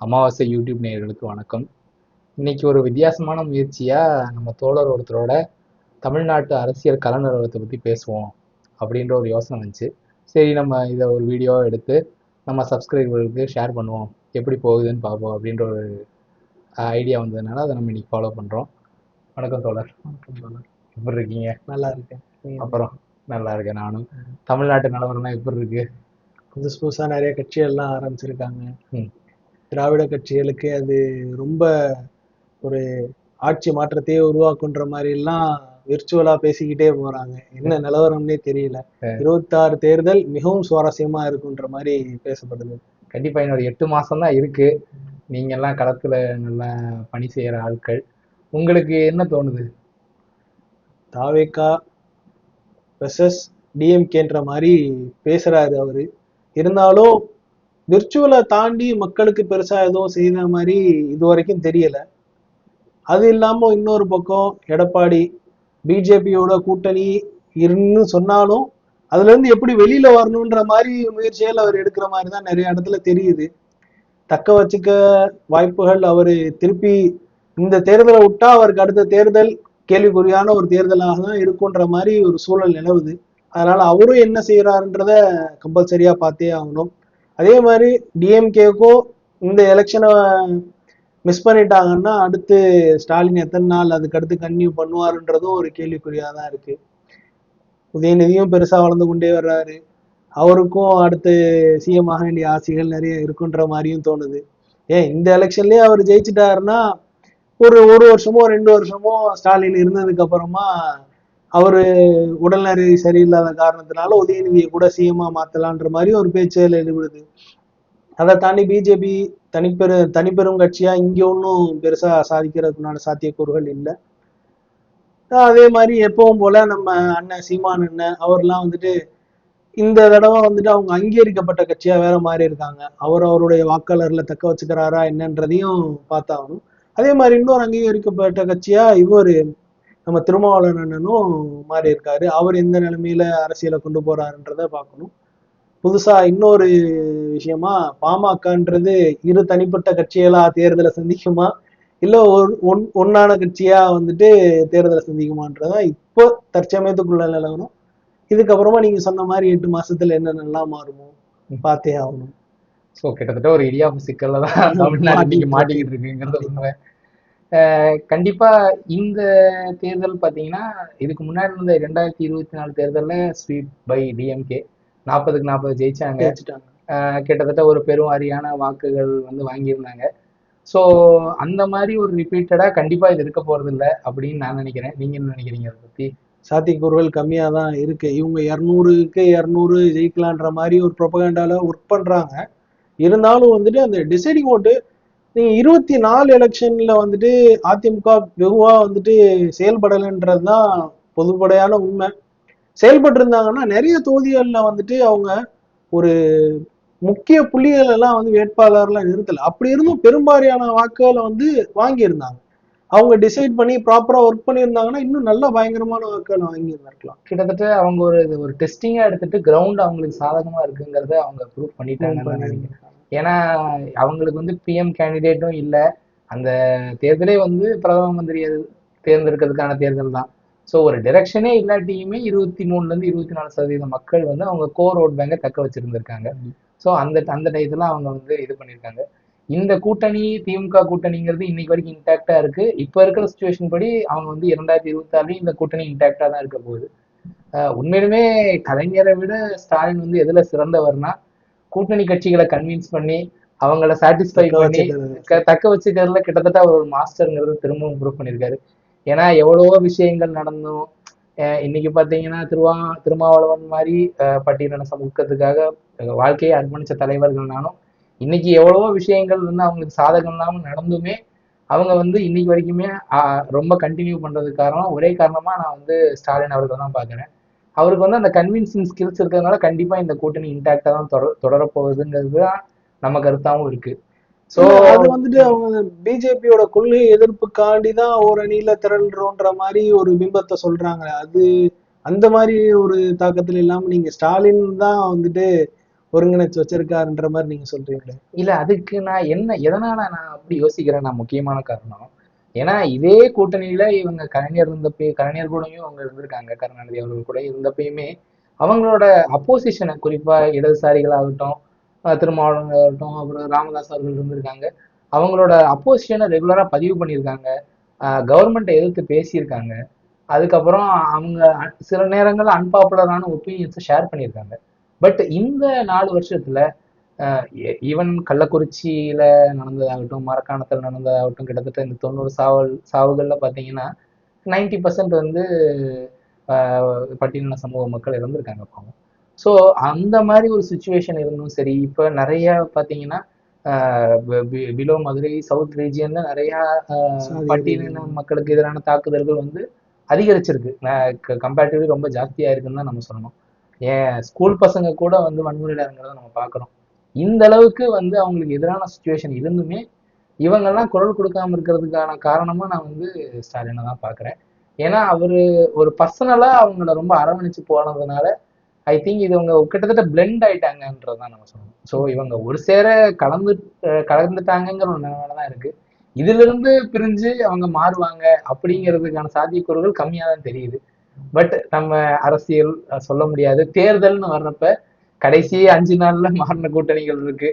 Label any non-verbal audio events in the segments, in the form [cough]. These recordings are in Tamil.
அமாவாசை யூடியூப் நேயர்களுக்கு வணக்கம். இன்னைக்கு ஒரு வித்தியாசமான முயற்சியா நம்ம தோழர் ஒருத்தரோட தமிழ்நாட்டு அரசியல் கல நிலவரத்தை பத்தி பேசுவோம் அப்படின்ற ஒரு யோசனை வந்துச்சு. சரி நம்ம இதை ஒரு வீடியோவா எடுத்து நம்ம சப்ஸ்கிரைபர்களுக்கு ஷேர் பண்ணுவோம். எப்படி போகுதுன்னு பார்ப்போம் அப்படின்ற ஒரு ஐடியா வந்ததுனால அதை நம்ம இன்னைக்கு ஃபாலோ பண்றோம். வணக்கம் தோழர். எப்படி இருக்கீங்க? நல்லா இருக்கேன். அப்புறம் நல்லா இருக்கேன் நானும். தமிழ்நாட்டு நிலவரம்லாம் எப்படி இருக்கு? புதுசு புதுசா நிறைய கட்சிகள்லாம் ஆரம்பிச்சிருக்காங்க. ம். திராவிட கட்சிகளுக்கு அது ரொம்ப ஒரு ஆட்சி மாற்றத்தையே உருவாக்குன்ற மாதிரி எல்லாம் விர்ச்சுவலா பேசிக்கிட்டே போறாங்க. என்ன நிலவரம்னே தெரியல. இருபத்தாறு தேர்தல் மிகவும் சுவாரஸ்யமா இருக்குன்ற மாதிரி பேசப்படுது. கண்டிப்பா இன்னொரு எட்டு மாசம் தான் இருக்கு. நீங்க எல்லாம் களத்துல நல்லா பணி செய்யற ஆட்கள். உங்களுக்கு என்ன தோணுது? தாவேக்கா வெர்சஸ் டிஎம்கேன்ற மாதிரி பேசுறாரு அவரு. இருந்தாலும் விர்ச்சுவலை தாண்டி மக்களுக்கு பெருசா எதுவும் செய்த மாதிரி இது வரைக்கும் தெரியல. அது இல்லாம இன்னொரு பக்கம் எடப்பாடி பிஜேபியோட கூட்டணி இருன்னு சொன்னாலும் அதுல இருந்து எப்படி வெளியில வரணுன்ற மாதிரி முயற்சிகள் அவர் எடுக்கிற மாதிரி தான் நிறைய இடத்துல தெரியுது. தக்க வச்சுக்க வாய்ப்புகள் அவர் திருப்பி இந்த தேர்தலை விட்டா அவருக்கு அடுத்த தேர்தல் கேள்விக்குறியான ஒரு தேர்தலாக தான் இருக்குன்ற மாதிரி ஒரு சூழல் நிலவுது. அதனால அவரும் என்ன செய்யறாருன்றத கம்பல்சரியா பார்த்தே ஆகணும். அதே மாதிரி டிஎம்கேக்கும் இந்த எலெக்ஷனை மிஸ் பண்ணிட்டாங்கன்னா அடுத்து ஸ்டாலின் எத்தனை நாள் அதுக்கு அடுத்து கன்டினியூ பண்ணுவாருன்றதும் ஒரு கேள்விக்குறியாக தான் இருக்கு. உதயநிதியும் பெருசாக வளர்ந்து கொண்டே வர்றாரு. அவருக்கும் அடுத்து சிஎம் ஆக வேண்டிய ஆசைகள் நிறைய இருக்குன்ற மாதிரியும் தோணுது. ஏன் இந்த எலெக்ஷன்லயே அவர் ஜெயிச்சிட்டாருன்னா ஒரு ஒரு வருஷமோ ரெண்டு வருஷமோ ஸ்டாலின் இருந்ததுக்கு அப்புறமா அவர் உடல்நிலை சரியில்லாத காரணத்தினால உதயநிதியை கூட சிஎம்மா மாத்தலான்ற மாதிரி ஒரு பேச்சுகள் எழுபடுது. அதை தாண்டி பிஜேபி தனிப்பெரு தனிப்பெரும் கட்சியா இங்க ஒன்றும் பெருசா சாதிக்கிறதுக்குண்டான சாத்தியக்கூறுகள் இல்லை. அதே மாதிரி எப்பவும் போல நம்ம அண்ணன் சீமான் அண்ணன் அவர்லாம் வந்துட்டு இந்த தடவை வந்துட்டு அவங்க அங்கீகரிக்கப்பட்ட கட்சியா வேற மாறி இருக்காங்க. அவர் அவருடைய வாக்காளர்ல தக்க வச்சுக்கிறாரா என்னன்றதையும் பார்த்தாகணும். அதே மாதிரி இன்னொரு அங்கீகரிக்கப்பட்ட கட்சியா இவர் நம்ம திருமாவளவன் அண்ணனும் மாறி இருக்காரு அவர் எந்த நிலைமையில அரசியலை கொண்டு போறாருன்றத பார்க்கணும். புதுசா இன்னொரு விஷயமா பாமகன்றது இரு தனிப்பட்ட கட்சிகளா தேர்தலை சந்திக்குமா? இல்ல ஒரு ஒன் ஒன்னான கட்சியா வந்துட்டு தேர்தலை சந்திக்குமான்றதான் இப்போ தற்சமயத்துக்குள்ள நிலவரம் இதுக்கப்புறமா நீங்க சொன்ன மாதிரி எட்டு மாசத்துல என்னென்னலாம் மாறுமோ பார்த்தே ஆகணும். ஸோ கிட்டத்தட்ட ஒரு இடியாப்பு சிக்கல்ல தான் [laughs] தமிழ்நாடு இன்னைக்கு மாட்டிக்கிட்டு இருக்குங்கிறது உண்மை. கண்டிப்பா இந்த தேர்தல் பாத்தீங்கன்னா இதுக்கு முன்னாடி இருந்த ரெண்டாயிரத்தி இருபத்தி நாலு தேர்தல்ல ஸ்வீப் பை டிஎம்கே நாற்பதுக்கு நாற்பது ஜெயிச்சாங்க. கிட்டத்தட்ட ஒரு பெருவாரியான வாக்குகள் வந்து வாங்கியிருந்தாங்க. ஸோ அந்த மாதிரி ஒரு ரிப்பீட்டடா கண்டிப்பா இது இருக்க போறது இல்லை அப்படின்னு நான் நினைக்கிறேன். நீங்க என்ன நினைக்கிறீங்க அதை பத்தி? சாத்தியக்கூறுகள் கம்மியா தான் இருக்கு. இவங்க இரநூறுக்கு இரநூறு ஜெயிக்கலான்ற மாதிரி ஒரு ப்ரொபகண்டால ஒர்க் பண்றாங்க. இருந்தாலும் வந்துட்டு அந்த டிசைடிங் ஓட்டு நீங்க இருபத்தி நாலு எலெக்ஷன்ல வந்துட்டு அதிமுக வெகுவா வந்துட்டு செயல்படலைன்றது தான் பொதுப்படையான உண்மை. செயல்பட்டு இருந்தாங்கன்னா நிறைய தொகுதிகள்ல வந்துட்டு அவங்க ஒரு முக்கிய புள்ளிகள் எல்லாம் வந்து வேட்பாளர்லாம் நிறுத்தல. அப்படி இருந்தும் பெரும்பாலான வாக்குகளை வந்து வாங்கியிருந்தாங்க. அவங்க டிசைட் பண்ணி ப்ராப்பரா ஒர்க் பண்ணியிருந்தாங்கன்னா இன்னும் நல்ல பயங்கரமான வாக்குகள் வாங்கி இருந்திருக்கலாம் கிட்டத்தட்ட அவங்க ஒரு ஒரு டெஸ்டிங்கா எடுத்துட்டு கிரவுண்ட் அவங்களுக்கு சாதகமா இருக்குங்கிறத அவங்க ப்ரூவ் நினைக்கிறேன். ஏன்னா அவங்களுக்கு வந்து பிஎம் கேண்டிடேட்டும் இல்லை. அந்த தேர்தலே வந்து பிரதம மந்திரி தேர்ந்தெடுக்கிறதுக்கான தேர்தல் தான். ஸோ ஒரு டிரெக்ஷனே இல்லாட்டியுமே இருபத்தி மூணுலேருந்து இருபத்தி நாலு சதவீத மக்கள் வந்து அவங்க கோர் ஓட் பேங்கை தக்க வச்சுருந்துருக்காங்க. ஸோ அந்த அந்த டயத்தில் அவங்க வந்து இது பண்ணியிருக்காங்க இந்த கூட்டணி திமுக கூட்டணிங்கிறது இன்னைக்கு வரைக்கும் இன்டாக்டா இருக்கு. இப்போ இருக்கிற சுச்சுவேஷன் படி அவங்க வந்து இரண்டாயிரத்தி இருபத்தாறுலயும் இந்த கூட்டணி இன்டாக்டா தான் இருக்க போகுது. உண்மையிலுமே கலைஞரை விட ஸ்டாலின் வந்து எதுல சிறந்தவர்னா கூட்டணி கட்சிகளை கன்வின்ஸ் பண்ணி அவங்கள சாட்டிஸ்ஃபை பண்ணி தக்க வச்சுக்கிறதுல கிட்டத்தட்ட அவர் ஒரு மாஸ்டருங்கிறத திரும்பவும் ப்ரூவ் பண்ணியிருக்காரு. ஏன்னா எவ்வளவோ விஷயங்கள் நடந்தும். இன்னைக்கு பாத்தீங்கன்னா திருவா திருமாவளவன் மாதிரி பட்டியலின சமூகத்துக்காக வாழ்க்கையை அர்ப்பணிச்ச தலைவர்கள்னாலும் இன்னைக்கு எவ்வளவோ விஷயங்கள் வந்து அவங்களுக்கு சாதகம் இல்லாம நடந்துமே அவங்க வந்து இன்னைக்கு வரைக்குமே ரொம்ப கண்டினியூ பண்றதுக்கு காரணம் ஒரே காரணமா நான் வந்து ஸ்டாலின் அவர்கள் தான் பாக்குறேன் அவருக்கு வந்து அந்த கன்வின்சிங் ஸ்கில்ஸ் இருக்கிறதுனால கண்டிப்பா இந்த கூட்டணி இன்டாக்டா தான் தொடர தொடரப்போகுதுங்கிறது தான் நம்ம கருத்தாவும் இருக்கு. ஸோ அது வந்துட்டு அவங்க பிஜேபியோட கொள்கை எதிர்ப்புக்காண்டி தான் ஒரு அணியில திரள்றோன்ற மாதிரி ஒரு பிம்பத்தை சொல்றாங்க. அது அந்த மாதிரி ஒரு தாக்கத்துல இல்லாம நீங்க ஸ்டாலின் தான் வந்துட்டு ஒருங்கிணைச்சு வச்சிருக்காருன்ற மாதிரி நீங்க சொல்றீங்களே? இல்ல அதுக்கு நான் என்ன எதனால நான் அப்படி யோசிக்கிறேன் நான் முக்கியமான காரணம். ஏன்னா இதே கூட்டணியில இவங்க கலைஞர் இருந்தப்ப கலைஞர் கூடயும் அவங்க இருந்திருக்காங்க. கருணாநிதி அவர்கள் கூட இருந்தப்பயுமே அவங்களோட அப்போசிஷனை குறிப்பா இடதுசாரிகளாகட்டும் திருமாவளவன் ஆகட்டும் அப்புறம் ராமதாஸ் அவர்கள் இருந்திருக்காங்க. அவங்களோட அப்போசிஷனை ரெகுலரா பதிவு பண்ணியிருக்காங்க. கவர்மெண்ட்டை எதிர்த்து பேசியிருக்காங்க. அதுக்கப்புறம் அவங்க அ- சில நேரங்கள்ல அன்பாப்புலரான ஒப்பீனியன்ஸை ஷேர் பண்ணியிருக்காங்க. பட் இந்த நாலு வருஷத்துல ஈவன் கள்ளக்குறிச்சியில நடந்ததாகட்டும் மரக்காணத்தில் நடந்ததாகட்டும் கிட்டத்தட்ட இந்த தொண்ணூறு சாவல் சாவுகள்ல பாத்தீங்கன்னா நைன்டி பர்சன்ட் வந்து பட்டியலின சமூக மக்கள் இறந்துருக்காங்க பாவம் ஸோ அந்த மாதிரி ஒரு சுச்சுவேஷன் இருந்தும் சரி இப்போ நிறைய பார்த்தீங்கன்னா பிலோ மதுரை சவுத் ரீஜியன்ல நிறைய பட்டியலின மக்களுக்கு எதிரான தாக்குதல்கள் வந்து அதிகரிச்சிருக்கு. கம்பேரிட்டிவ்லி ரொம்ப ஜாஸ்தியா இருக்குன்னு தான் நம்ம சொல்லணும். ஏன் ஸ்கூல் பசங்க கூட வந்து வன்முறையில் இறங்குறத நம்ம பார்க்குறோம் இந்த அளவுக்கு வந்து அவங்களுக்கு எதிரான சுச்சுவேஷன் இருந்துமே இவங்கெல்லாம் குரல் கொடுக்காம இருக்கிறதுக்கான காரணமா நான் வந்து ஸ்டாலினை தான் பார்க்குறேன். ஏன்னா அவரு ஒரு பர்சனலா அவங்கள ரொம்ப அரவணைச்சு போனதுனால ஐ திங்க் இது இவங்க கிட்டத்தட்ட பிளெண்ட் ஆயிட்டாங்கன்றதுதான் நம்ம சொல்லணும். ஸோ இவங்க ஒரு சேர கலந்து கலந்துட்டாங்கிற கலந்துட்டாங்கங்கிற ஒரு நிலைமையில தான் இருக்கு. இதுல இருந்து பிரிஞ்சு அவங்க மாறுவாங்க அப்படிங்கிறதுக்கான சாத்தியக்கூறுகள் கம்மியா தான் தெரியுது. பட் நம்ம அரசியல் சொல்ல முடியாது. தேர்தல்னு வர்றப்ப கடைசி அஞ்சு நாள்ல மாறின கூட்டணிகள் இருக்கு.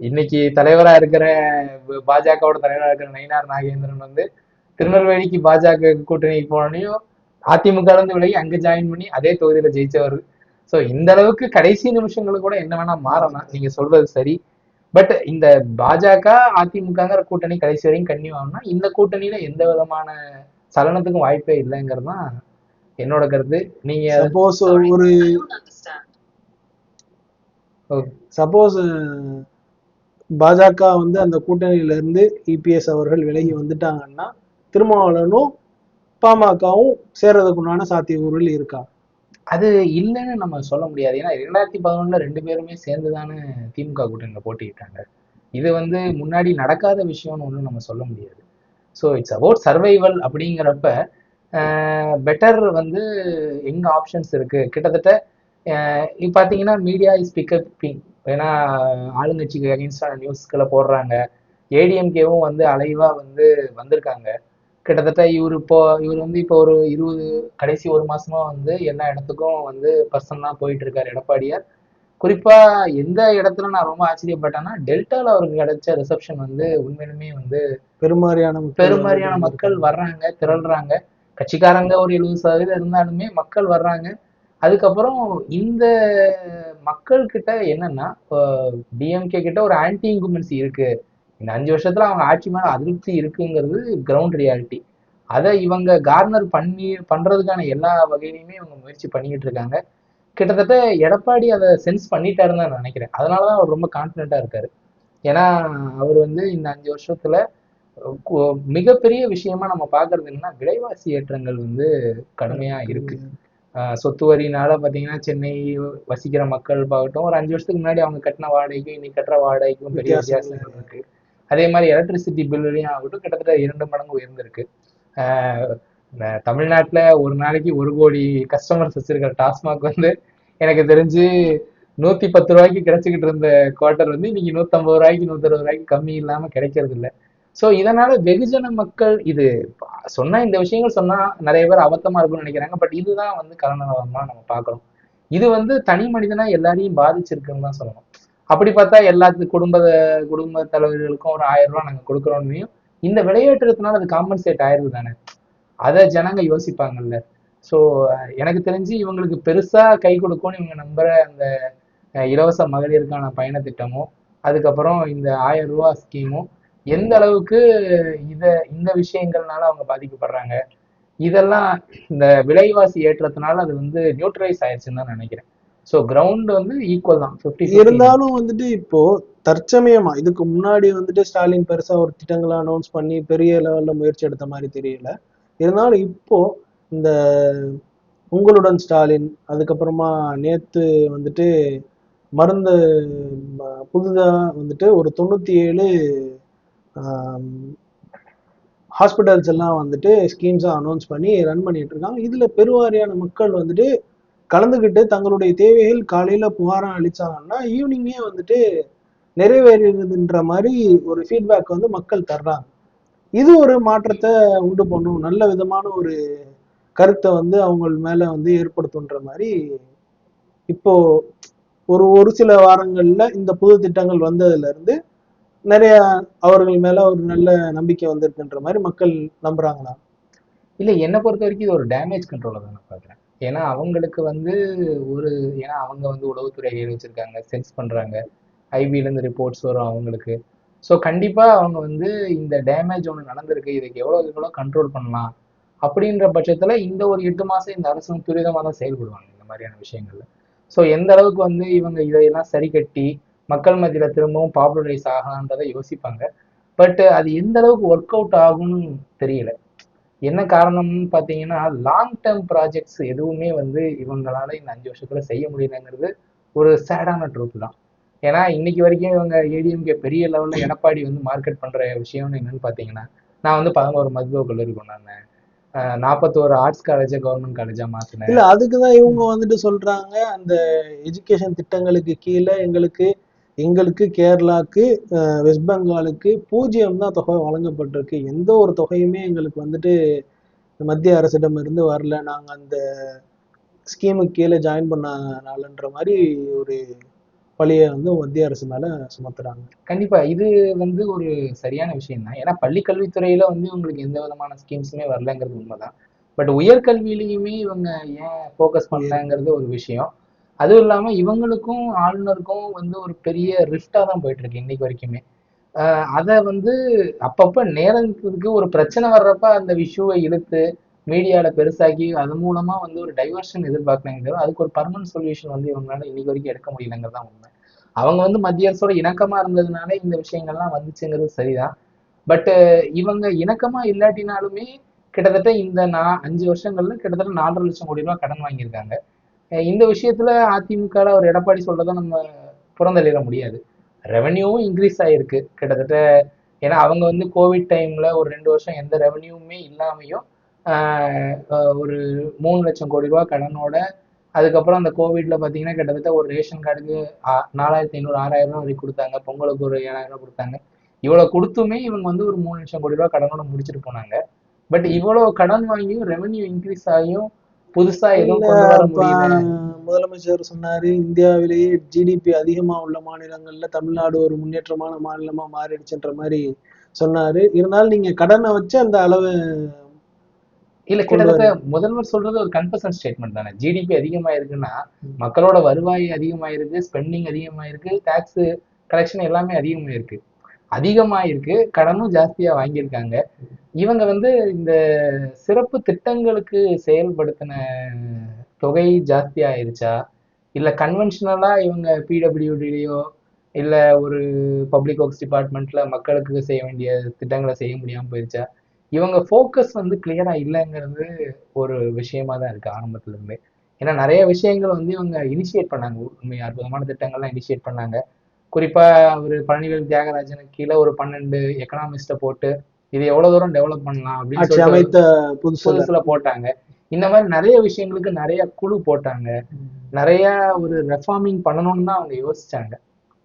இன்னைக்கு தலைவரா இருக்கிற பாஜகவோட தலைவரா இருக்கிற நயினார் நாகேந்திரன் வந்து திருநெல்வேலிக்கு பாஜக கூட்டணிக்கு போனோடனையும் அதிமுக இருந்து விலகி அங்க ஜாயின் பண்ணி அதே தொகுதியில ஜெயிச்சவர். சோ இந்த அளவுக்கு கடைசி நிமிஷங்களுக்கு கூட என்ன வேணா மாறலாம். நீங்க சொல்றது சரி. பட் இந்த பாஜக அதிமுகங்கிற கூட்டணி கடைசி வரையும் கன்னியூ ஆகும்னா இந்த கூட்டணியில எந்த விதமான சலனத்துக்கும் வாய்ப்பே இல்லைங்கிறது தான் என்னோட கருத்து. நீங்க சப்போஸ் ஒரு சப்போஸ் uh, பாஜக வந்து அந்த கூட்டணியில இருந்து இபிஎஸ் அவர்கள் விலகி வந்துட்டாங்கன்னா திருமாவளவனும் பாமகவும் சேர்றதுக்குண்டான சாத்தியக்கூறுகள் இருக்கா? அது இல்லைன்னு நம்ம சொல்ல முடியாது. ஏன்னா இரண்டாயிரத்தி பதினொன்றில் ரெண்டு பேருமே சேர்ந்து தானே திமுக கூட்டணியில் போட்டிக்கிட்டாங்க இது வந்து முன்னாடி நடக்காத விஷயம்னு ஒன்றும் நம்ம சொல்ல முடியாது. ஸோ இட்ஸ் அபவுட் சர்வைவல் அப்படிங்கிறப்ப பெட்டர் வந்து எங்கே ஆப்ஷன்ஸ் இருக்குது கிட்டத்தட்ட இப்ப பாத்தீங்கன்னா மீடியா இஸ் பிக்கப்பிங் ஏன்னா ஆளுங்கட்சிக்கு அகேன்ஸ்டான நியூஸ்களை போடுறாங்க. ஏடிஎம்கேவும் வந்து அலைவா வந்து வந்திருக்காங்க. கிட்டத்தட்ட இவர் இப்போ இவர் வந்து இப்போ ஒரு இருபது கடைசி ஒரு மாசமா வந்து எல்லா இடத்துக்கும் வந்து பர்சனலா போயிட்டு இருக்காரு எடப்பாடியார். குறிப்பா எந்த இடத்துல நான் ரொம்ப ஆச்சரியப்பட்டேன்னா டெல்டால அவருக்கு கிடைச்ச ரிசப்ஷன் வந்து உண்மையிலுமே வந்து பெருமாறியான பெரும்பாலான மக்கள் வர்றாங்க திரள்றாங்க. கட்சிக்காரங்க ஒரு எழுபது சதவீதம் இருந்தாலுமே மக்கள் வர்றாங்க. அதுக்கப்புறம் இந்த மக்கள் கிட்ட என்னன்னா டிஎம்கே கிட்ட ஒரு ஆன்டி இன்குமென்சி இருக்கு. இந்த அஞ்சு வருஷத்துல அவங்க ஆட்சி மேல அதிருப்தி இருக்குங்கிறது கிரவுண்ட் ரியாலிட்டி அதை இவங்க கார்னர் பண்ணி பண்றதுக்கான எல்லா வகையிலையுமே இவங்க முயற்சி பண்ணிக்கிட்டு இருக்காங்க. கிட்டத்தட்ட எடப்பாடி அதை சென்ஸ் பண்ணிட்டாருன்னு தான் நான் நினைக்கிறேன். அதனாலதான் அவர் ரொம்ப கான்பிடண்டா இருக்காரு. ஏன்னா அவர் வந்து இந்த அஞ்சு வருஷத்துல மிகப்பெரிய விஷயமா நம்ம பாக்குறது என்னன்னா விலைவாசி ஏற்றங்கள் வந்து கடுமையா இருக்கு. சொத்து வரினால பாத்தீங்கன்னா சென்னை வசிக்கிற மக்கள் பார்க்கட்டும் ஒரு அஞ்சு வருஷத்துக்கு முன்னாடி அவங்க கட்டின வாடகைக்கும் இன்னைக்கு கட்டுற வாடகைக்கும் பெரிய வித்தியாசம் வித்தியாசங்கள் இருக்கு. அதே மாதிரி எலக்ட்ரிசிட்டி பில்லுலையும் ஆகட்டும் கிட்டத்தட்ட இரண்டு மடங்கு உயர்ந்திருக்கு. தமிழ்நாட்டுல ஒரு நாளைக்கு ஒரு கோடி கஸ்டமர்ஸ் வச்சிருக்கிற டாஸ்மாக் வந்து எனக்கு தெரிஞ்சு நூத்தி பத்து ரூபாய்க்கு கிடைச்சிக்கிட்டு இருந்த குவார்ட்டர் வந்து இன்னைக்கு நூத்தம்பது ரூபாய்க்கு நூத்தறுபது ரூபாய்க்கு கம்மி இல்லாம கிடைக்கிறது இல்ல ஸோ இதனால வெகுஜன மக்கள் இது சொன்னா இந்த விஷயங்கள் சொன்னா நிறைய பேர் அபத்தமா இருக்கும்னு நினைக்கிறாங்க. பட் இதுதான் வந்து காரணமா நம்ம பார்க்கிறோம். இது வந்து தனி மனிதனா எல்லாரையும் பாதிச்சிருக்குன்னு தான் சொல்லணும். அப்படி பார்த்தா எல்லாத்து குடும்ப குடும்ப தலைவர்களுக்கும் ஒரு ஆயிரம் ரூபாய் நாங்க கொடுக்குறோம்னு இந்த விளையாட்டுறதுனால அது காம்பன்சேட் ஆயிருது தானே. அதை ஜனங்க யோசிப்பாங்கல்ல. ஸோ எனக்கு தெரிஞ்சு இவங்களுக்கு பெருசா கை கொடுக்கும்னு இவங்க நம்புற அந்த இலவச மகளிருக்கான பயண திட்டமும் அதுக்கப்புறம் இந்த ஆயிரம் ரூபா ஸ்கீமும் எந்த அளவுக்கு இத இந்த விஷயங்கள்னால அவங்க பாதிக்கப்படுறாங்க. இதெல்லாம் இந்த விலைவாசி ஏற்றத்தினால அது வந்து நியூட்ரலைஸ் ஆயிடுச்சுன்னு தான் நினைக்கிறேன். ஸோ கிரவுண்ட் வந்து ஈக்குவல் தான் ஃபிஃப்டி இருந்தாலும் வந்துட்டு இப்போ தற்சமயமா இதுக்கு முன்னாடி வந்துட்டு ஸ்டாலின் பெருசா ஒரு திட்டங்களை அனௌன்ஸ் பண்ணி பெரிய லெவல்ல முயற்சி எடுத்த மாதிரி தெரியல. இருந்தாலும் இப்போ இந்த உங்களுடன் ஸ்டாலின் அதுக்கப்புறமா நேத்து வந்துட்டு மருந்து புதுதாக புதுதா வந்துட்டு ஒரு தொண்ணூத்தி ஏழு ஹாஸ்பிட்டல்ஸ் எல்லாம் வந்துட்டு ஸ்கீம்ஸாக அனௌன்ஸ் பண்ணி ரன் பண்ணிட்டு இருக்காங்க. இதில் பெருவாரியான மக்கள் வந்துட்டு கலந்துக்கிட்டு தங்களுடைய தேவைகள் காலையில் புகாரம் அளித்தாங்கன்னா ஈவினிங்கே வந்துட்டு நிறைவேறுதுன்ற மாதிரி ஒரு ஃபீட்பேக் வந்து மக்கள் தர்றாங்க. இது ஒரு மாற்றத்தை உண்டு பண்ணும். நல்ல விதமான ஒரு கருத்தை வந்து அவங்க மேலே வந்து ஏற்படுத்துன்ற மாதிரி இப்போ ஒரு ஒரு சில வாரங்களில் இந்த புது திட்டங்கள் வந்ததுலேருந்து நிறைய அவர்கள் மேல ஒரு நல்ல நம்பிக்கை வந்திருக்குன்ற மாதிரி மக்கள் நம்புறாங்களா? இல்லை என்னை பொறுத்த வரைக்கும் இது ஒரு டேமேஜ் கண்ட்ரோலை தான் நான் பார்க்குறேன். ஏன்னா அவங்களுக்கு வந்து ஒரு ஏன்னா அவங்க வந்து உளவுத்துறை கையில் வச்சிருக்காங்க சென்ஸ் பண்ணுறாங்க ஐபிலேருந்து ரிப்போர்ட்ஸ் வரும் அவங்களுக்கு. ஸோ கண்டிப்பாக அவங்க வந்து இந்த டேமேஜ் ஒன்று நடந்திருக்கு இதுக்கு எவ்வளோ எவ்வளோ கண்ட்ரோல் பண்ணலாம் அப்படின்ற பட்சத்தில் இந்த ஒரு எட்டு மாதம் இந்த அரசு துரிதமாக தான் செயல்படுவாங்க இந்த மாதிரியான விஷயங்கள்ல. ஸோ எந்த அளவுக்கு வந்து இவங்க இதையெல்லாம் சரி கட்டி மக்கள் மத்தியில் திரும்பவும் பாப்புலரைஸ் ஆகலான்றதை யோசிப்பாங்க. பட் அது எந்த அளவுக்கு ஒர்க் அவுட் ஆகும்னு தெரியல. என்ன காரணம்னு பார்த்தீங்கன்னா லாங் டேர்ம் ப்ராஜெக்ட்ஸ் எதுவுமே வந்து இவங்களால இந்த அஞ்சு வருஷத்துல செய்ய முடியலங்கிறது ஒரு சேடான ட்ரூத் தான். ஏன்னா இன்னைக்கு வரைக்கும் இவங்க ஏடிஎம்கே பெரிய லெவலில் எடப்பாடி வந்து மார்க்கெட் பண்ற விஷயம்னு என்னன்னு பார்த்தீங்கன்னா நான் வந்து பதினோரு மருத்துவ கல்லூரி கொண்டாந்தேன் நாற்பத்தோரு ஆர்ட்ஸ் காலேஜா கவர்மெண்ட் காலேஜா மாற்றினேன் இல்ல அதுக்குதான் இவங்க வந்துட்டு சொல்றாங்க அந்த எஜுகேஷன் திட்டங்களுக்கு கீழே எங்களுக்கு எங்களுக்கு கேரளாவுக்கு வெஸ்ட் பெங்காலுக்கு பூஜ்ஜியம் தான் தொகை வழங்கப்பட்டிருக்கு. எந்த ஒரு தொகையுமே எங்களுக்கு வந்துட்டு மத்திய அரசிடம் இருந்து வரல. நாங்கள் அந்த ஸ்கீமுக்கு கீழே ஜாயின் பண்ணனாலன்ற மாதிரி ஒரு பழிய வந்து மத்திய அரசு மேல சுமத்துறாங்க. கண்டிப்பா இது வந்து ஒரு சரியான விஷயம் தான் ஏன்னா பள்ளி கல்வித்துறையில வந்து உங்களுக்கு எந்த விதமான ஸ்கீம்ஸுமே வரலங்கிறது உண்மைதான். பட் உயர்கல்வியிலையுமே இவங்க ஏன் ஃபோக்கஸ் பண்ணலங்கிறது ஒரு விஷயம். அதுவும் இல்லாம இவங்களுக்கும் ஆளுநருக்கும் வந்து ஒரு பெரிய ரிஃப்டா தான் போயிட்டு இருக்கு இன்னைக்கு வரைக்குமே. அதை வந்து அப்பப்ப நேரத்துக்கு ஒரு பிரச்சனை வர்றப்ப அந்த விஷுவை இழுத்து மீடியால பெருசாக்கி அது மூலமா வந்து ஒரு டைவர்ஷன் எதிர்பார்க்கலங்கிறது அதுக்கு ஒரு பர்மனன்ட் சொல்யூஷன் வந்து இவங்களால இன்னைக்கு வரைக்கும் எடுக்க முடியலங்கிறது தான் உண்மை. அவங்க வந்து மத்திய அரசோட இணக்கமா இருந்ததுனால இந்த விஷயங்கள்லாம் வந்துச்சுங்கிறது சரிதான். பட்டு இவங்க இணக்கமா இல்லாட்டினாலுமே கிட்டத்தட்ட இந்த நான் அஞ்சு வருஷங்கள்ல கிட்டத்தட்ட நாலரை லட்சம் கோடி ரூபாய் கடன் வாங்கியிருக்காங்க. இந்த விஷயத்துல அதிமுக ஒரு எடப்பாடி சொல்றதை நம்ம புறந்தள்ளிட முடியாது. ரெவன்யூவும் இன்க்ரீஸ் ஆயிருக்கு. கிட்டத்தட்ட ஏன்னா அவங்க வந்து கோவிட் டைம்ல ஒரு ரெண்டு வருஷம் எந்த ரெவன்யூவுமே இல்லாமையும் ஒரு மூணு லட்சம் கோடி ரூபாய் கடனோட அதுக்கப்புறம் அந்த கோவிட்ல பாத்தீங்கன்னா கிட்டத்தட்ட ஒரு ரேஷன் கார்டுக்கு நாலாயிரத்தி ஐநூறு ஆறாயிரம் ரூபாய் வரைக்கும் கொடுத்தாங்க. பொங்கலுக்கு ஒரு ஏழாயிரம் ரூபாய் கொடுத்தாங்க. இவ்வளவு கொடுத்துமே இவங்க வந்து ஒரு மூணு லட்சம் கோடி ரூபாய் கடனோட முடிச்சிட்டு போனாங்க. பட் இவ்வளவு கடன் வாங்கியும் ரெவன்யூ இன்க்ரீஸ் ஆகியும் புதுசா முதலமைச்சர் சொன்னாரு இந்தியாவிலேயே ஜிடிபி அதிகமா உள்ள மாநிலங்கள்ல தமிழ்நாடு ஒரு முன்னேற்றமான மாநிலமா மாறிடுச்சுன்ற மாதிரி சொன்னாரு. இருந்தாலும் நீங்க கடனை வச்சு அந்த அளவு இல்ல கிட்டத்தட்ட முதல்வர் சொல்றது ஒரு கன்ஃபர்ஷன் ஸ்டேட்மெண்ட் தானே. ஜிடிபி அதிகமாயிருக்குன்னா மக்களோட வருவாய் அதிகமாயிருக்கு ஸ்பெண்டிங் அதிகமாயிருக்கு டாக்ஸ் கலெக்ஷன் எல்லாமே அதிகமாயிருக்கு. அதிகமாயிருக்கு. கடனும் ஜாஸ்தியா வாங்கியிருக்காங்க. இவங்க வந்து இந்த சிறப்பு திட்டங்களுக்கு செயல்படுத்தின தொகை ஜாஸ்தி ஆயிருச்சா இல்ல கன்வென்ஷனலா இவங்க பிடபிள்யூடிலையோ இல்ல ஒரு பப்ளிக் ஒர்க்ஸ் டிபார்ட்மெண்ட்ல மக்களுக்கு செய்ய வேண்டிய திட்டங்களை செய்ய முடியாம போயிருச்சா? இவங்க ஃபோக்கஸ் வந்து கிளியரா இல்லைங்கிறது ஒரு விஷயமா தான் இருக்கு ஆரம்பத்துல இருந்தே ஏன்னா நிறைய விஷயங்கள் வந்து இவங்க இனிஷியேட் பண்ணாங்க. உண்மை அற்புதமான திட்டங்கள்லாம் இனிஷியேட் பண்ணாங்க. குறிப்பா அவர் பழனிவேல் தியாகராஜனுக்கு கீழே ஒரு பன்னெண்டு எக்கனாமிஸ்ட போட்டு இது எவ்வளவு தூரம் டெவலப் பண்ணலாம் அப்படின்னு அமைத்த புதுசுல. போட்டாங்க. இந்த மாதிரி நிறைய விஷயங்களுக்கு நிறைய குழு போட்டாங்க. நிறைய ஒரு ரெஃபார்மிங் பண்ணணும்னு தான் அவங்க யோசிச்சாங்க.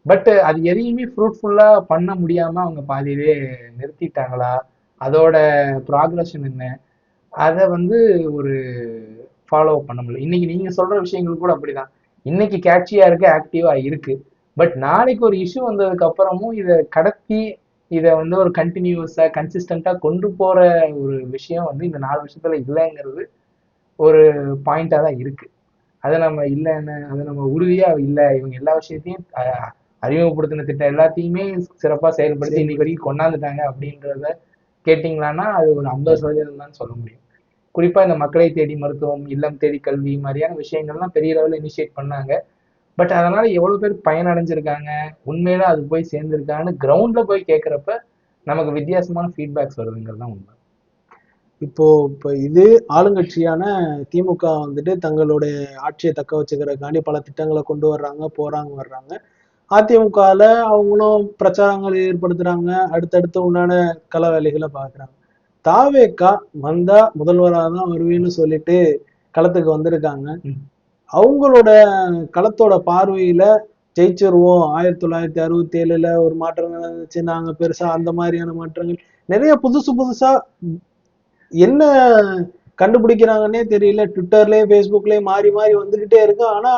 பட் அது எதையுமே ஃப்ரூட்ஃபுல்லா பண்ண முடியாம அவங்க பாதியிலே நிறுத்திட்டாங்களா? அதோட ப்ராக்ரஷன் என்ன? அதை வந்து ஒரு ஃபாலோ பண்ண முடியல. இன்னைக்கு நீங்க சொல்ற விஷயங்கள் கூட அப்படிதான். இன்னைக்கு கேட்சியா இருக்கு ஆக்டிவா இருக்கு. பட் நாளைக்கு ஒரு இஷ்யூ வந்ததுக்கு அப்புறமும் இதை கடத்தி இதை வந்து ஒரு கண்டினியூஸா கன்சிஸ்டண்டா கொண்டு போற ஒரு விஷயம் வந்து இந்த நாலு வருஷத்துல இல்லைங்கிறது ஒரு பாயிண்டா தான் இருக்கு. அதை நம்ம இல்லைன்னு அதை நம்ம உறுதியா இல்லை இவங்க எல்லா விஷயத்தையும் அறிமுகப்படுத்தின திட்டம் எல்லாத்தையுமே சிறப்பா செயல்படுத்தி இன்னைக்கு வரைக்கும் கொண்டாந்துட்டாங்க அப்படின்றத கேட்டிங்களான்னா அது ஒரு ஐம்பது சதவீதம் தான் சொல்ல முடியும். குறிப்பா இந்த மக்களை தேடி மருத்துவம் இல்லம் தேடி கல்வி மாதிரியான விஷயங்கள்லாம் பெரிய லெவலில் இனிஷியேட் பண்ணாங்க. பட் அதனால எவ்வளவு பேர் பயனடைஞ்சிருக்காங்க உண்மையில அது போய் சேர்ந்திருக்கான்னு கிரவுண்ட்ல போய் கேட்கறப்ப நமக்கு வித்தியாசமான ஃபீட்பேக்ஸ் வருதுங்கிறது தான் உண்மை. இப்போ இப்போ இது ஆளுங்கட்சியான திமுக வந்துட்டு தங்களுடைய ஆட்சியை தக்க வச்சுக்கிறதுக்காண்டி பல திட்டங்களை கொண்டு வர்றாங்க போறாங்க வர்றாங்க. அதிமுகல அவங்களும் பிரச்சாரங்கள் ஏற்படுத்துறாங்க. அடுத்தடுத்து உண்டான கள வேலைகளை பார்க்குறாங்க. தாவேக்கா வந்தா முதல்வராக தான் வருவேன்னு சொல்லிட்டு களத்துக்கு வந்திருக்காங்க. அவங்களோட களத்தோட பார்வையில ஜெயிச்சிருவோம். ஆயிரத்தி தொள்ளாயிரத்தி அறுபத்தி ஏழுல ஒரு மாற்றங்கள் நடந்துச்சு. நாங்க பெருசா அந்த மாதிரியான மாற்றங்கள். நிறைய புதுசு புதுசா என்ன கண்டுபிடிக்கிறாங்கன்னே தெரியல. ட்விட்டர்லயும் ஃபேஸ்புக்லயும் மாறி மாறி வந்துகிட்டே இருக்கு. ஆனா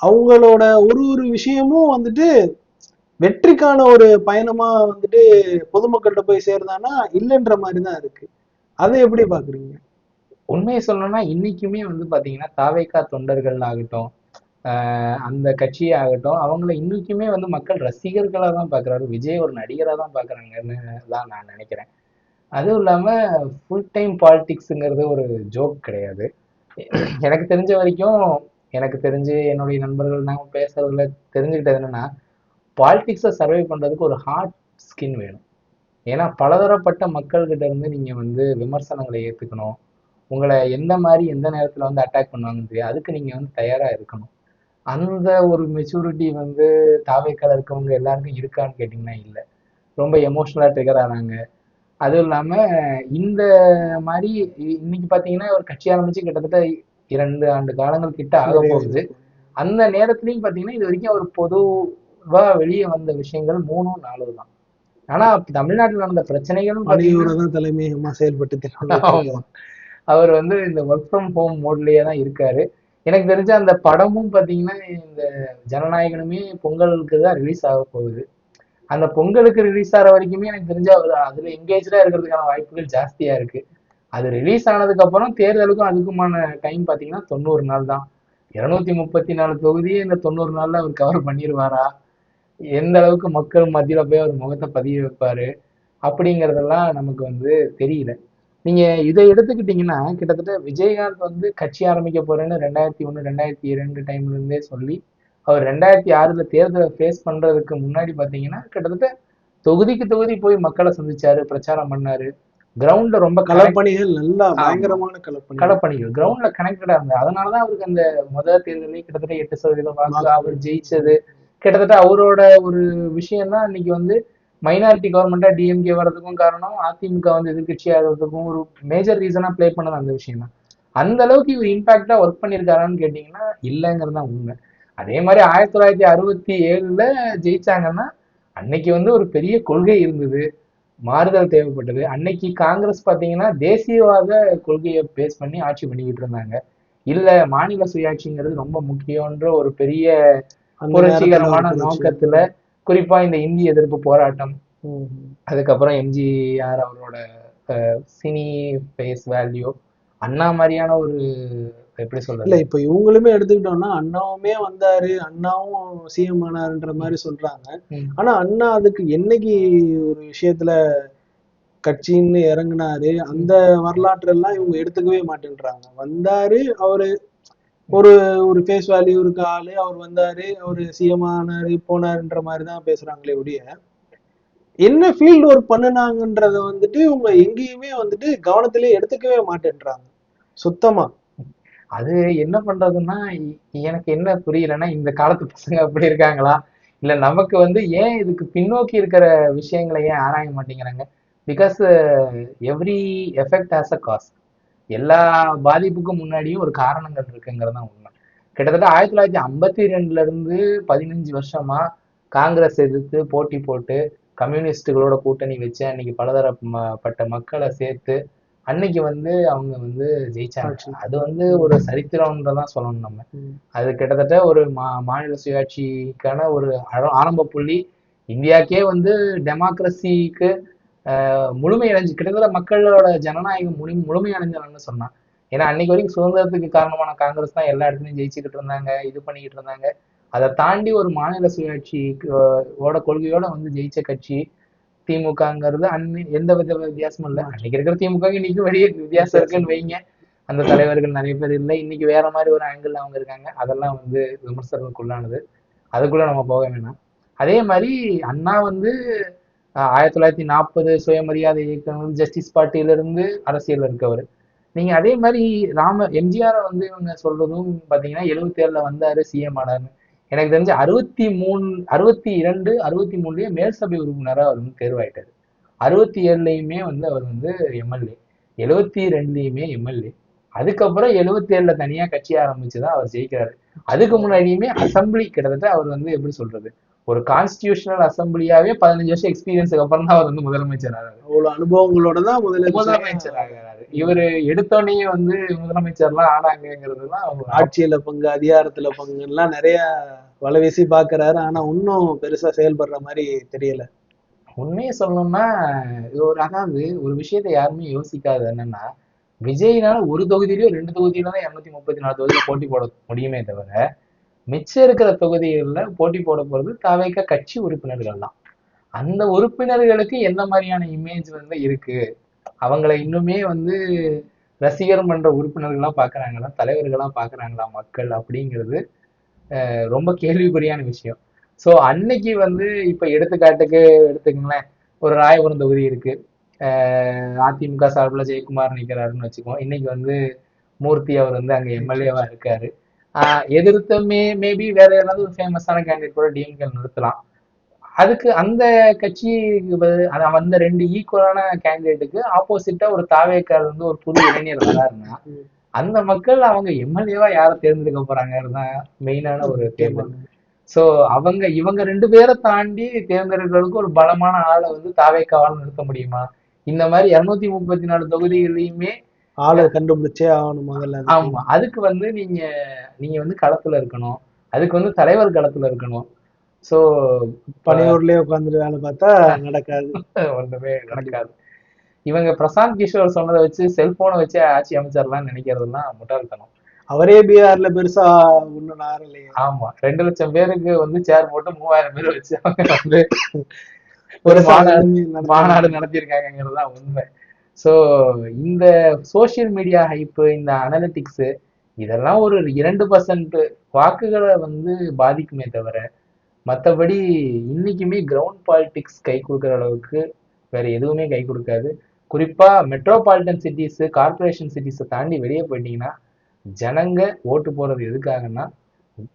அவங்களோட ஒரு ஒரு விஷயமும் வந்துட்டு வெற்றிக்கான ஒரு பயணமா வந்துட்டு பொதுமக்கள்கிட்ட போய் சேருதான்னா இல்லைன்ற மாதிரி தான் இருக்கு. அதை எப்படி பாக்குறீங்க? உண்மையை சொல்லணும்னா இன்னைக்குமே வந்து பாத்தீங்கன்னா தாவேக்கா தொண்டர்கள் ஆகட்டும் ஆஹ் அந்த கட்சி ஆகட்டும் அவங்கள இன்னைக்குமே வந்து மக்கள் ரசிகர்களா தான் பாக்குறாரு. விஜய் ஒரு நடிகரா தான் பாக்குறாங்கன்னு தான் நான் நினைக்கிறேன். அதுவும் இல்லாம ஃபுல் டைம் பாலிடிக்ஸுங்கிறது ஒரு ஜோக் கிடையாது. எனக்கு தெரிஞ்ச வரைக்கும் எனக்கு தெரிஞ்சு என்னுடைய நண்பர்கள் நாங்கள் பேசுறதுல தெரிஞ்சுக்கிட்டது என்னன்னா பாலிடிக்ஸை சர்வே பண்ணுறதுக்கு ஒரு ஹார்ட் ஸ்கின் வேணும். ஏன்னா பலதரப்பட்ட மக்கள்கிட்ட இருந்து நீங்கள் வந்து விமர்சனங்களை ஏற்றுக்கணும் உங்களை எந்த மாதிரி எந்த நேரத்துல வந்து அட்டாக் பண்ணுவாங்கன்னு தெரியும் அதுக்கு நீங்க வந்து தயாரா இருக்கணும். அந்த ஒரு மெச்சூரிட்டி வந்து தாவைக்கால இருக்கவங்க எல்லாருக்கும் இருக்கான்னு கேட்டிங்கன்னா இல்லை. ரொம்ப எமோஷனலா ட்ரிகர் ஆனாங்க. அதுவும் இல்லாம இந்த மாதிரி இன்னைக்கு பாத்தீங்கன்னா ஒரு கட்சி ஆரம்பிச்சு கிட்டத்தட்ட இரண்டு ஆண்டு காலங்கள் கிட்ட ஆக போகுது. அந்த நேரத்துலயும் பாத்தீங்கன்னா இது வரைக்கும் அவர் பொதுவா வெளியே வந்த விஷயங்கள் மூணும் நாலு தான். ஆனா தமிழ்நாட்டுல நடந்த பிரச்சனைகளும் தலைமையகமா செயல்பட்டு. அவர் வந்து இந்த ஒர்க் ஃப்ரம் ஹோம் மோட்லயே தான் இருக்காரு. எனக்கு தெரிஞ்ச அந்த படமும் பார்த்தீங்கன்னா இந்த ஜனநாயகனுமே பொங்கலுக்கு தான் ரிலீஸ் ஆக போகுது. அந்த பொங்கலுக்கு ரிலீஸ் ஆகிற வரைக்குமே எனக்கு தெரிஞ்ச அவர் அதுல எங்கேஜா இருக்கிறதுக்கான வாய்ப்புகள் ஜாஸ்தியா இருக்கு. அது ரிலீஸ் ஆனதுக்கு அப்புறம் தேர்தலுக்கும் அதுக்குமான டைம் பார்த்தீங்கன்னா தொண்ணூறு நாள் தான். இருநூத்தி முப்பத்தி நாலு தொகுதியே இந்த தொண்ணூறு நாள்ல அவர் கவர் பண்ணிடுவாரா எந்த அளவுக்கு மக்கள் மத்தியில போய் அவர் முகத்தை பதிய வைப்பாரு? அப்படிங்கறதெல்லாம் நமக்கு வந்து தெரியல. நீங்க இதை எடுத்துக்கிட்டீங்கன்னா கிட்டத்தட்ட விஜயகாந்த் வந்து கட்சி ஆரம்பிக்க போறேன்னு ரெண்டாயிரத்தி ஒண்ணு ரெண்டாயிரத்தி இரண்டு டைம்ல இருந்தே சொல்லி அவர் ரெண்டாயிரத்தி ஆறுல தேர்தலை ஃபேஸ் பண்றதுக்கு முன்னாடி பாத்தீங்கன்னா கிட்டத்தட்ட தொகுதிக்கு தொகுதி போய் மக்களை சந்திச்சாரு பிரச்சாரம் பண்ணாரு. கிரவுண்ட்ல ரொம்ப களப்பணிகள் நல்லா பயங்கரமான களப்பணி களப்பணிகள் கிரவுண்ட்ல கனெக்டடா இருந்தாரு. அதனாலதான் அவருக்கு அந்த முதல் தேர்தலே கிட்டத்தட்ட எட்டு சதவீதம் வாக்கு அவர் ஜெயிச்சது. கிட்டத்தட்ட அவரோட ஒரு விஷயம் தான் இன்னைக்கு வந்து மைனாரிட்டி கவர்மெண்டா டிஎம்கே வர்றதுக்கும் காரணம் அதிமுக வந்து எதிர்கட்சி ஆகிறதுக்கும் ஒரு மேஜர் ரீசனா ப்ளே பண்ணது அந்த விஷயம் தான் அந்த அளவுக்கு இவர் இம்பாக்டா ஒர்க் பண்ணியிருக்காரான்னு கேட்டீங்கன்னா இல்லைங்கிறது தான் உண்மை. அதே மாதிரி ஆயிரத்தி தொள்ளாயிரத்தி அறுபத்தி ஏழுல ஜெயிச்சாங்கன்னா அன்னைக்கு வந்து ஒரு பெரிய கொள்கை இருந்தது. மாறுதல் தேவைப்பட்டது. அன்னைக்கு காங்கிரஸ் பாத்தீங்கன்னா தேசியவாத கொள்கையை பேஸ் பண்ணி ஆட்சி பண்ணிக்கிட்டு இருந்தாங்க. இல்ல மாநில சுயாட்சிங்கிறது ரொம்ப முக்கியம்ன்ற ஒரு பெரிய புரட்சிகரமான நோக்கத்துல குறிப்பா இந்த இந்தி எதிர்ப்பு போராட்டம். அதுக்கப்புறம் எம்ஜிஆர் அவரோட சினி ஃபேஸ் வேல்யூ அண்ணா மாதிரியான ஒரு எப்படி இல்ல சொல்றது இப்ப இவங்களுமே எடுத்துக்கிட்டோம்னா அண்ணாவுமே வந்தாரு அண்ணாவும் சிஎம் ஆனாருன்ற மாதிரி சொல்றாங்க. ஆனா அண்ணா அதுக்கு என்னைக்கு ஒரு விஷயத்துல கட்சின்னு இறங்குனாரு அந்த வரலாற்று எல்லாம் இவங்க எடுத்துக்கவே மாட்டேன்றாங்க வந்தாரு அவரு ஒரு ஒரு ஃபேஸ் வேல்யூ இருக்க ஆளு அவர் வந்தாரு அவரு சிஎம் ஆனாரு போனாருன்ற மாதிரி தான் பேசுறாங்களே ஒழிய என்ன ஃபீல்டு ஒர்க் பண்ணுனாங்கன்றத வந்துட்டு இவங்க எங்கேயுமே வந்துட்டு கவனத்திலே எடுத்துக்கவே மாட்டேன்றாங்க. சுத்தமா. அது என்ன பண்றதுன்னா எனக்கு என்ன புரியலன்னா இந்த காலத்து பசங்க அப்படி இருக்காங்களா? இல்ல நமக்கு வந்து ஏன் இதுக்கு பின்னோக்கி இருக்கிற விஷயங்களை ஏன் ஆராய மாட்டேங்கிறாங்க? Because every effect has a cost எல்லா பாதிப்புக்கும் முன்னாடியும் ஒரு காரணங்கள் இருக்குங்கிறது தான் உண்மை. கிட்டத்தட்ட ஆயிரத்தி தொள்ளாயிரத்தி ஐம்பத்தி ரெண்டுல இருந்து பதினஞ்சு வருஷமா காங்கிரஸ் எதிர்த்து போட்டி போட்டு கம்யூனிஸ்டுகளோட கூட்டணி வச்சு அன்னைக்கு பலதரப்பட்ட மக்களை சேர்த்து அன்னைக்கு வந்து அவங்க வந்து ஜெயிச்சாங்க. அது வந்து ஒரு சரித்திரம்ன்றதான் சொல்லணும் நம்ம. அது கிட்டத்தட்ட ஒரு மா மாநில சுயாட்சிக்கான ஒரு ஆர- ஆரம்ப புள்ளி. இந்தியாக்கே வந்து டெமோக்ரஸிக்கு முழுமையடைஞ்சு கிட்டத்தட்ட மக்களோட ஜனநாயகம் முழு முழுமையடைஞ்சாங்கன்னு சொன்னா சொன்னான். ஏன்னா அன்னைக்கு வரைக்கும் சுதந்திரத்துக்கு காரணமான காங்கிரஸ் தான் எல்லா இடத்துலயும் ஜெயிச்சுக்கிட்டு இருந்தாங்க இது பண்ணிக்கிட்டு இருந்தாங்க. அதை தாண்டி ஒரு மாநில சுயாட்சி ஓட கொள்கையோட வந்து ஜெயிச்ச கட்சி திமுகங்கிறது அன்னை எந்த வித வித்தியாசமும் இல்லை. அன்னைக்கு இருக்கிற திமுக இன்னைக்கு வெளியே வித்தியாசம் இருக்குன்னு வைங்க. அந்த தலைவர்கள் நிறைய பேர் இல்லை. இன்னைக்கு வேற மாதிரி ஒரு ஆங்கிள் அவங்க இருக்காங்க. அதெல்லாம் வந்து விமர்சனத்துக்குள்ளானது அதுக்குள்ள நம்ம போக வேணாம். அதே மாதிரி அண்ணா வந்து ஆயிரத்தி தொள்ளாயிரத்தி நாற்பது சுயமரியாதை இயக்கங்கள் ஜஸ்டிஸ் பார்ட்டியிலிருந்து அரசியல் இருக்கவர். நீங்க அதே மாதிரி ராம எம்ஜிஆரை வந்து இவங்க சொல்றதும் பாத்தீங்கன்னா எழுபத்தி ஏழுல வந்தாரு சிஎம் ஆனார்னு எனக்கு தெரிஞ்சு அறுபத்தி மூணு அறுபத்தி இரண்டு அறுபத்தி மூணுலயே மேல் சபை உறுப்பினரா அவர் வந்து தேர்வாயிட்டாரு. அறுபத்தி ஏழுலயுமே வந்து அவர் வந்து எம்எல்ஏ எழுபத்தி ரெண்டுலயுமே எம்எல்ஏ அதுக்கப்புறம் எழுபத்தி ஏழுல தனியா கட்சி ஆரம்பிச்சுதான் அவர் ஜெயிக்கிறாரு. அதுக்கு முன்னாடியுமே அசம்பிளி கிட்டத்தட்ட அவர் வந்து எப்படி சொல்றது? ஒரு கான்ஸ்டியூஷனல் அசம்பிளியாவே பதினஞ்சு வருஷம் எக்ஸ்பீரியன்ஸுக்கு அப்புறம் தான் அவர் வந்து முதலமைச்சர் ஆகிறாரு அவ்வளவு அனுபவங்களோட தான் முதலமைச்சர். முதலமைச்சர் ஆகிறாரு இவரு எடுத்தோடனே வந்து முதலமைச்சர்லாம் ஆனாங்கிறதுலாம் ஆட்சியில பங்கு அதிகாரத்துல பங்கு எல்லாம் நிறைய வலை வீசி பாக்குறாரு ஆனா இன்னும் பெருசா செயல்படுற மாதிரி தெரியல. உண்மையை சொல்லணும்னா இது ஒரு அதாவது ஒரு விஷயத்தை யாருமே யோசிக்காது. என்னன்னா விஜய்னால ஒரு தொகுதியிலயோ ரெண்டு தொகுதியில தான் இருநூத்தி முப்பத்தி நாலு தொகுதியில போட்டி போட முடியுமே தவிர மிச்சம் இருக்கிற தொகுதிகளில் போட்டி போட போகிறது தாவேக்க கட்சி உறுப்பினர்கள் தான். அந்த உறுப்பினர்களுக்கு என்ன மாதிரியான இமேஜ் வந்து இருக்கு? அவங்களை இன்னுமே வந்து ரசிகர் மன்ற உறுப்பினர்களா பாக்குறாங்களா? தலைவர்களா பாக்குறாங்களா மக்கள் அப்படிங்கிறது ரொம்ப கேள்விக்குறியான விஷயம். ஸோ அன்னைக்கு வந்து இப்ப எடுத்துக்காட்டுக்கு எடுத்துக்கங்களேன். ஒரு ராயபுரம் தொகுதி இருக்கு. அதிமுக சார்பில் ஜெயக்குமார் நிற்கிறாருன்னு வச்சுக்கோம் இன்னைக்கு வந்து மூர்த்தி அவர் வந்து அங்க எம்எல்ஏவா இருக்காரு. எதிர்த்த மே மேபி வேற ஏதாவது ஒரு ஃபேமஸான கேண்டிடேட் கூட டிஎம்கே நிறுத்தலாம். அதுக்கு அந்த கட்சிக்கு அந்த ரெண்டு ஈக்குவலான கேண்டிடேட்டுக்கு ஆப்போசிட்டா ஒரு தாவேக்கால் வந்து ஒரு புது இளைஞர் வராருன்னா அந்த மக்கள் அவங்க எம்எல்ஏவா யாரை தேர்ந்தெடுக்க போறாங்கிறது தான் மெயினான ஒரு தேர்தல் சோ அவங்க இவங்க ரெண்டு பேரை தாண்டி தேர்ந்தெடுக்கிறதுக்கு ஒரு பலமான ஆளை வந்து தாவேக்காவால் நிறுத்த முடியுமா? இந்த மாதிரி இருநூத்தி முப்பத்தி நாலு தொகுதிகளையுமே ஆளை கண்டுபிடிச்சே ஆகணும் முதல்ல. ஆமா அதுக்கு வந்து நீங்க நீங்க வந்து களத்துல இருக்கணும். அதுக்கு வந்து தலைவர் களத்துல இருக்கணும். சோ பனையூர்லயே உட்காந்துட்டு வேலை பார்த்தா [laughs] நடக்காது. ஒண்ணுமே நடக்காது. இவங்க பிரசாந்த் கிஷோர் சொன்னதை வச்சு செல்போனை வச்சு ஆட்சி அமைச்சர்லாம் நினைக்கிறதுலாம் முட்டாள்தனம். அவரே பீகார்ல பெருசா ஒண்ணும் நாரலையே ஆமா ரெண்டு லட்சம் பேருக்கு வந்து சேர் போட்டு மூவாயிரம் பேர் வச்சு அவங்க வந்து ஒரு மாநாடு. மாநாடு நடத்தியிருக்காங்கிறது தான் உண்மை. ஸோ இந்த சோஷியல் மீடியா ஹைப்பு இந்த அனலிட்டிக்ஸு இதெல்லாம் ஒரு இரண்டு பர்சன்ட் வாக்குகளை வந்து பாதிக்குமே தவிர மற்றபடி இன்னைக்குமே கிரவுண்ட் பாலிடிக்ஸ் கை கொடுக்குற அளவுக்கு வேற எதுவுமே கை கொடுக்காது. குறிப்பாக மெட்ரோபாலிட்டன் சிட்டிஸு கார்பரேஷன் சிட்டிஸை தாண்டி வெளியே போயிட்டீங்கன்னா ஜனங்க ஓட்டு போகிறது எதுக்காகன்னா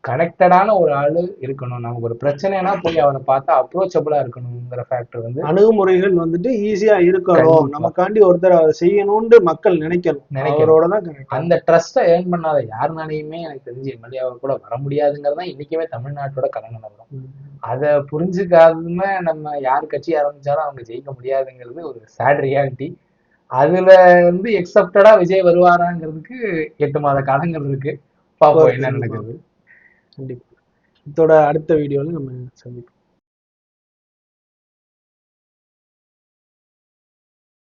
கனெக்டடான ஒரு ஆளு இருக்கணும். நமக்கு ஒரு பிரச்சனைனா போய் அவரை பார்த்தா அப்ரோச்சபிளா இருக்கணுங்கிற ஃபேக்டர் வந்து அணுகுமுறைகள் வந்துட்டு ஈஸியா இருக்கணும். நமக்காண்டி ஒருத்தர் அதை செய்யணும்னு மக்கள் நினைக்கணும். அவரோட தான் அந்த ட்ரஸ்ட்டை ஏர்ன் பண்ணாத யாருனாலையுமே எனக்கு தெரிஞ்சு எம்எல்ஏவை கூட வர முடியாதுங்கிறது தான் இன்னைக்குமே தமிழ்நாட்டோட கல நிலவரம் அதை புரிஞ்சுக்காம நம்ம யார் கட்சி ஆரம்பிச்சாலும் அவங்க ஜெயிக்க முடியாதுங்கிறது ஒரு சேட் ரியாலிட்டி அதுல வந்து எக்ஸப்டடா விஜய் வருவாராங்கிறதுக்கு எட்டு மாத காலங்கள் இருக்கு. பாப்போம் என்ன நடக்குது. கண்டிப்பா. இதோட அடுத்த வீடியோவில் நம்ம சந்திப்போம்.